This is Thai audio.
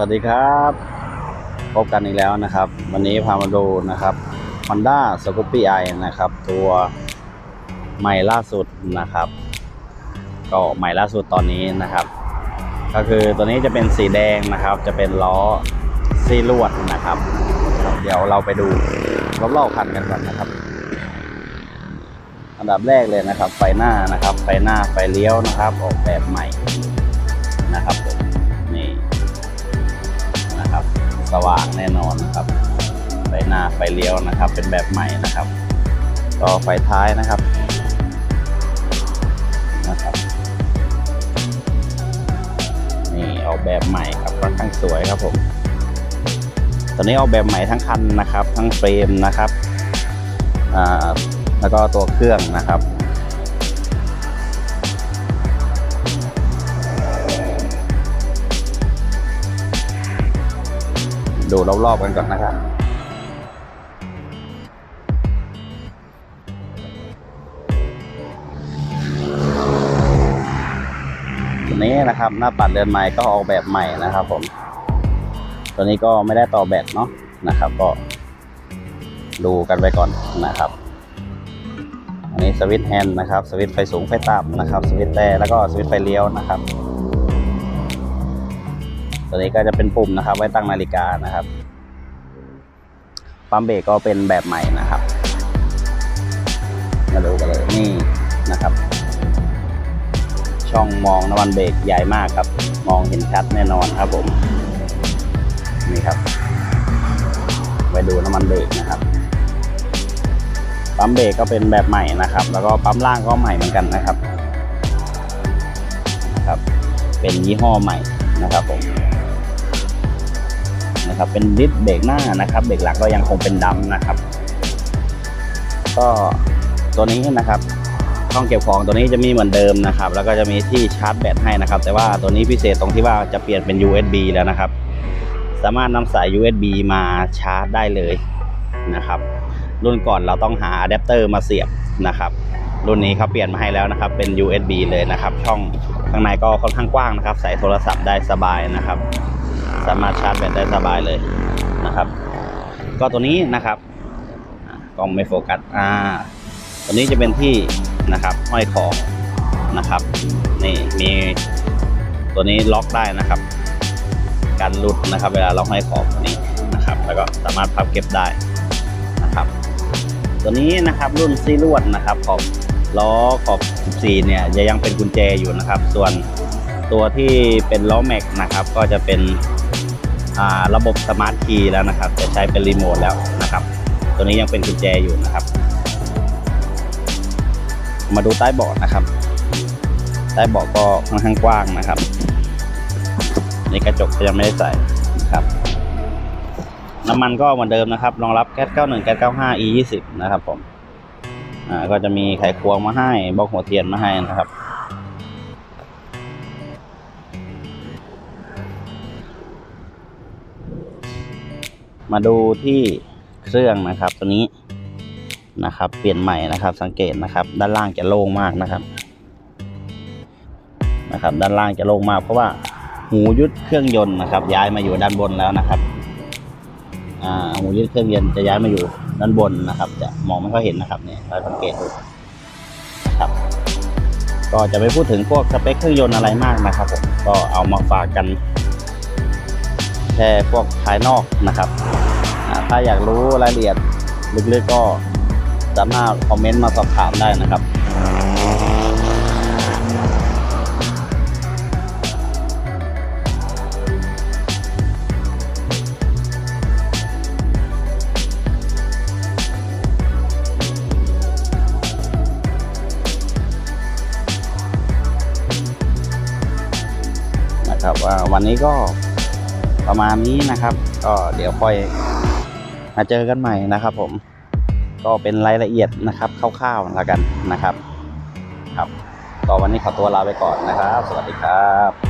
วัสดีครับ พบกันอีกแล้วนะครับ วันนี้พามาดูนะครับ Honda s c o p i i นะครับ ตัวใหม่ล่าสุดนะครับ ก็ใหม่ล่าสุดตอนนี้นะครับ ก็คือตัวนี้จะเป็นสีแดงนะครับ จะเป็นล้อซีลวดนะครับ เดี๋ยวเราไปดูรอบๆคันกันก่อนนะครับ อันดับแรกเลยนะครับ ไฟหน้านะครับ ไฟหน้าไฟเลี้ยวนะครับ ออกแบบใหม่นะครับ สว่างแน่นอนนะครับไฟหน้าไฟเลี้ยวนะครับ เป็นแบบใหม่นะครับ ก็ไฟท้ายนะครับนะครับ นี่ออกแบบใหม่ครับค่อนข้างสวยครับผมตอนนี้ออกแบบใหม่ทั้งคันนะครับ ทั้งเฟรมนะครับอ่าแล้วก็ตัวเครื่องนะครับ ดูรอบๆกันก่อนนะครับตัวนี้นะครับหน้าปัดเรือนใหม่ก็ออกแบบใหม่นะครับ ผม ตัวนี้ก็ไม่ได้ต่อแบตเนาะนะครับ ก็ดูกันไปก่อนนะครับ อันนี้สวิตช์แฮนด์นะครับ สวิตช์ไฟสูงไฟต่ำนะครับ สวิตช์แต่แล้วก็สวิตช์ไฟเลี้ยวนะครับ ตัวนี้ก็จะเป็นปุ่มนะครับ ไว้ตั้งนาฬิกานะครับ ปั๊มเบรกก็เป็นแบบใหม่นะครับ มาดูกันเลยนี่นะครับ ช่องมองน้ำมันเบรกใหญ่มากครับ มองเห็นชัดแน่นอนครับผมนี่ครับ ไปดูน้ำมันเบรกนะครับปั๊มเบรกก็เป็นแบบใหม่นะครับ แล้วก็ปั๊มล่างก็ใหม่เหมือนกันนะครับครับ เป็นยี่ห้อใหม่นะครับผม นะครับ เป็นดิสเบรกหน้านะครับเบรกหลังก็ยังคงเป็นดำนะครับ ก็ตัวนี้นะครับช่องเก็บของตัวนี้จะมีเหมือนเดิมนะครับ แล้วก็จะมีที่ชาร์จแบตให้นะครับ แต่ว่าตัวนี้พิเศษตรงที่ว่าจะเปลี่ยนเป็น USB แล้วนะครับ สามารถนำสาย USB มาชาร์จได้เลยนะครับ รุ่นก่อนเราต้องหาอะแดปเตอร์มาเสียบนะครับ รุ่นนี้เขาเปลี่ยนมาให้แล้วนะครับ เป็น USB เลยนะครับ ช่องข้างในก็ค่อนข้างกว้างนะครับ ใส่โทรศัพท์ได้สบายนะครับ สามารถชาร์จแบตได้สบายเลยนะครับ ก็ตัวนี้นะครับกล้องไม่โฟกัสอ่าตัวนี้จะเป็นที่นะครับห้อยของนะครับนี่มีตัวนี้ล็อกได้นะครับการหลุดนะครับ เวลาเราห้อยของตัวนี้นะครับ แล้วก็สามารถพับเก็บได้นะครับ ตัวนี้นะครับรุ่นซีลวดนะครับขอบล้อขอบ 14 เนี่ยจะยังเป็นกุญแจอยู่นะครับ ส่วนตัวที่เป็นล้อแม็กนะครับ ก็จะเป็น ระบบสมาร์ทคีย์แล้วนะครับ จะใช้เป็นรีโมทแล้วนะครับ ตัวนี้ยังเป็นกุญแจอยู่นะครับ มาดูใต้เบาะนะครับ ใต้เบาะก็ค่อนข้างกว้างนะครับ ในกระจกก็ยังไม่ได้ใส่นะครับ น้ำมันก็เหมือนเดิมนะครับ รองรับแก๊ส91แก๊ส95 E 20 นะครับผม อ่า ก็จะมีไขควงมาให้บล็อกหัวเทียนมาให้นะครับ มาดูที่เครื่องนะครับตัวนี้นะครับ เปลี่ยนใหม่นะครับ สังเกตนะครับ ด้านล่างจะโล่งมากนะครับ นะครับ ด้านล่างจะโล่งมากเพราะว่าหูยุดเครื่องยนต์นะครับ ย้ายมาอยู่ด้านบนแล้วนะครับอ่าหูยึดเครื่องยนต์จะย้ายมาอยู่ด้านบนนะครับ จะมองไม่ค่อยเห็นนะครับเนี่ยเราสังเกตดูนะครับ ก็จะไม่พูดถึงพวกสเปคเครื่องยนต์อะไรมากนะครับผมก็เอามาฝากกันแค่พวกภายนอกนะครับ ถ้าอยากรู้รายละเอียดลึกๆก็สามารถคอมเมนต์มาสอบถามได้นะครับนะครับวันนี้ก็ประมาณนี้นะครับ ก็เดี๋ยวค่อย มาเจอกันใหม่นะครับ ผมก็เป็นรายละเอียดนะครับคร่าวๆแล้วกันนะครับ ครับก็วันนี้ขอตัวลาไปก่อนนะครับ สวัสดีครับ